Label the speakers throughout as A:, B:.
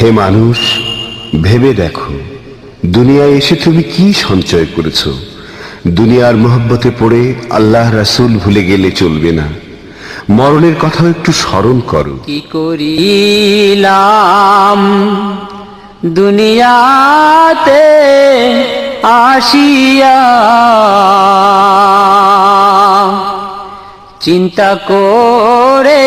A: হে মানুষ, ভেবে দেখো, দুনিয়ায় এসে তুমি কি সঞ্চয় করেছ? দুনিয়ার মোহব্বতে পড়ে আল্লাহ রাসূল ভুলে গেলে চলবে না। মরণের কথাও একটু স্মরণ করো।
B: কি করিলাম? দুনিয়াতে আসিয়া চিন্তা করে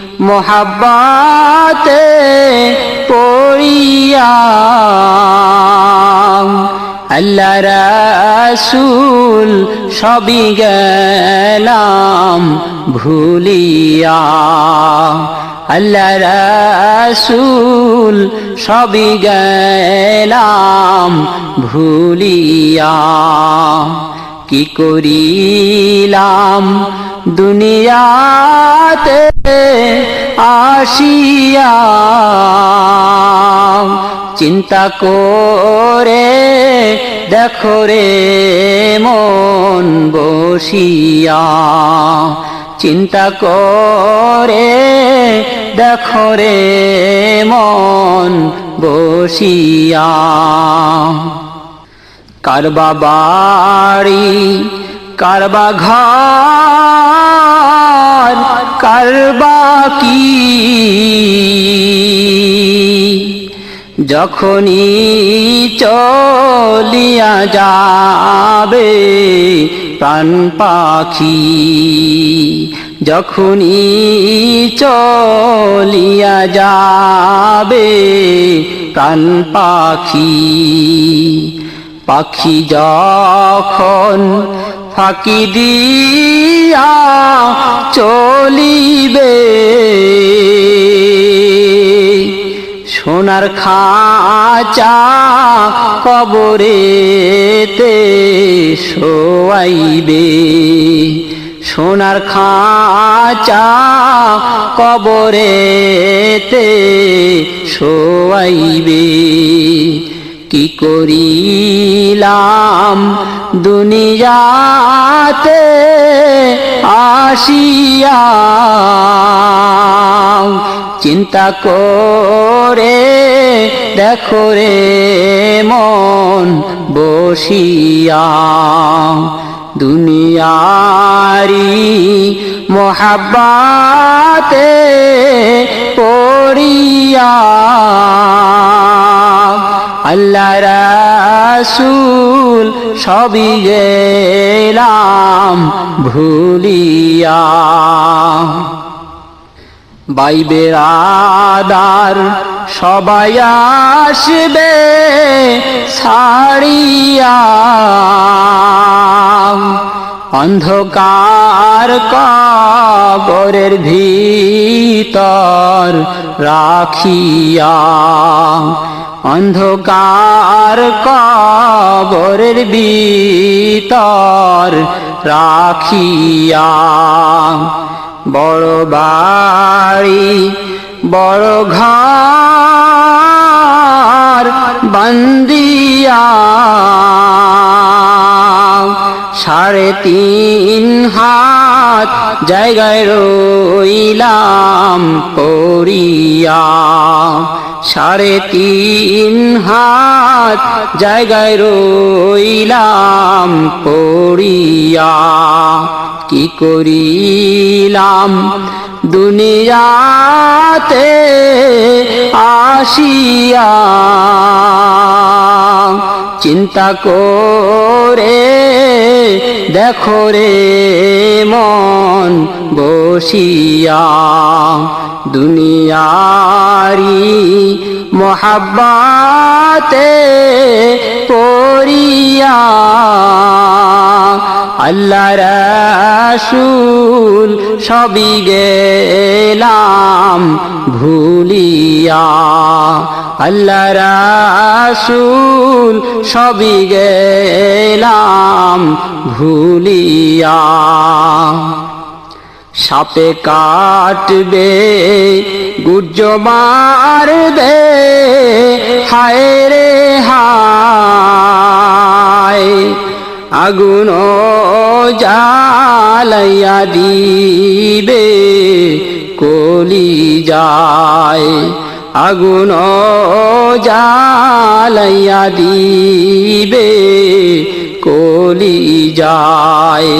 B: মোহাব্বাতে পড়িয়া। আল্লাহ রাসূল সবই গেলাম ভুলিয়া। আল্লাহ রাসূল সবই গেলাম ভুলিয়া। কি করিলাম দুনিয়াতে? আসিয়া চিন্তা করে দেখো রে মন বসিয়া। চিন্তা করে দেখো রে মন বসিয়া। কারবা বাড়ি, কারবা ঘর কারবা কি? যখনই চলিয়া যাবে প্রাণ পাখি যখনই চলিয়া যাবে প্রাণ পাখি পাখি যখন ফাঁকি দিয়া চলিবে। সোনার খাঁচা কবরেতে শোয়াইবে। সোনার খাঁচা কবরেতে শোয়াইবে। কি করিলাম দুনিয়াতে আসিয়া চিন্তা করে দেখো রে মন বসিয়া। দুনিয়ারি মোহাব্বাতে পড়িয়া আল্লাহ রাসূল সবই গেলাম ভুলিয়া। বাইবে আদার সবাই আসবে ছাড়িয়া। অন্ধকার কবরের ভিতর রাখিয়া। অন্ধকার কবরের ভিতর রাখিয়া, বড় বাড়ি, বড় ঘর বন্দিয়া সাড়ে তিন হাত জায়গায় রইলাম পড়িয়া সাড়ে তিন হাত জায়গায় রইলাম পড়িয়া। কি করিলাম? দুনিয়াতে আসিয়া চিন্তা করে দেখো রে মন বসিয়া। দুনিয়ারি মোহাব্বাতে পড়িয়া আল্লাহ রাসূল সবই গেলাম ভুলিয়া। আল্লাহ রাসুল সবই গেলাম ভুলিয়া। সাপে কাটবে গুজ্জ মারবে হায় রে হায়। আগুন জালাইয়া দিবে, কলি যায়। আগুন জালাইয়া দিবে, কলি যায়।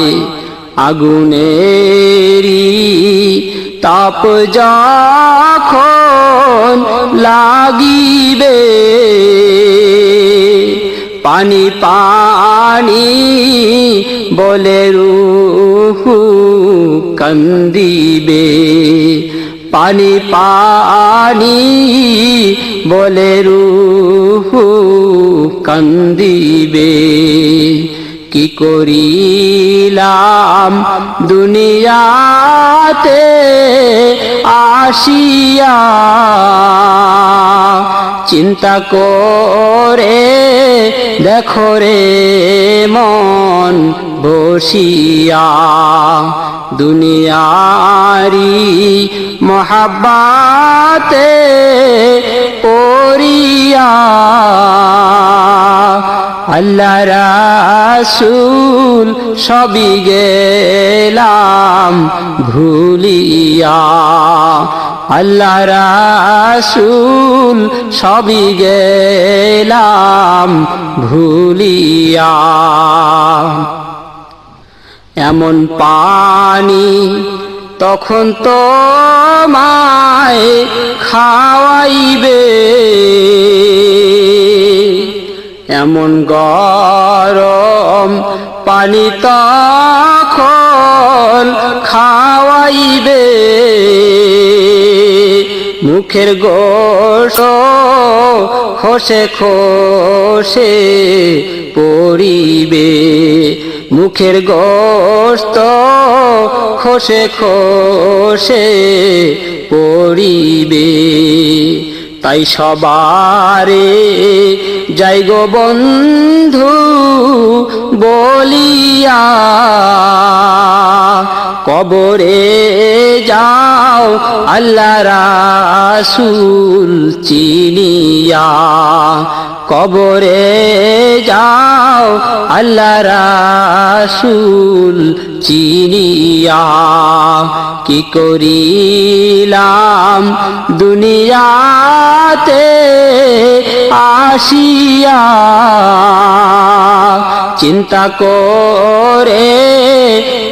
B: আগুনেরি তাপ যখন লাগিবে পানি পানি বলে রুহু কান্দিবে পানি পানি বলে রুহু কান্দিবে। কি করিলাম? দুনিয়াতে আসিয়া চিন্তা করে দেখো রে মন বসিয়া। দুনিয়ারি মহাব্বাতে পড়িয়া আল্লাহ রাসুল সবই গেলাম ভুলিয়া। আল্লাহ রাসুল সবই গেলাম ভুলিয়া। এমন পানি তখন তো মায় খাওয়াইবে। এমন গরম পানি তখন খাওয়াইবে। মুখের গোস খসে খসে পড়িবে। মুখের গোস্ত খসে খসে পড়িবে। তাই সবারে যাই গো বন্ধু বলিয়া কবরে যাও আল্লাহ রাসুল চিনিয়া কবরে যাও, আল্লাহ রাসুল চিনিয়া। কি করিলাম দুনিয়াতে আসিয়া? চিন্তা করে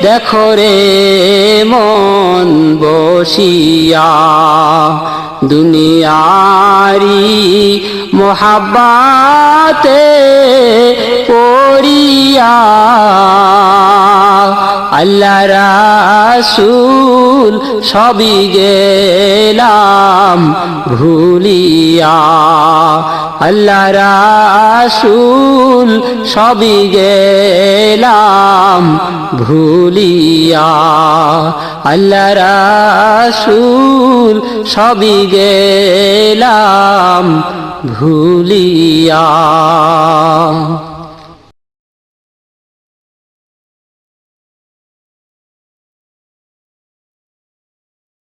B: দেখো রে মন বসিয়া। দুনিয়ারি মোহাব্বাতে পড়িয়া আল্লাহ রাসুল সবই গেলাম ভুলিয়া। আল্লাহ রাসুল সবই গেলাম ভুলিয়া। আল্লাহ রাসুল সবই গেলাম ভুলিয়া।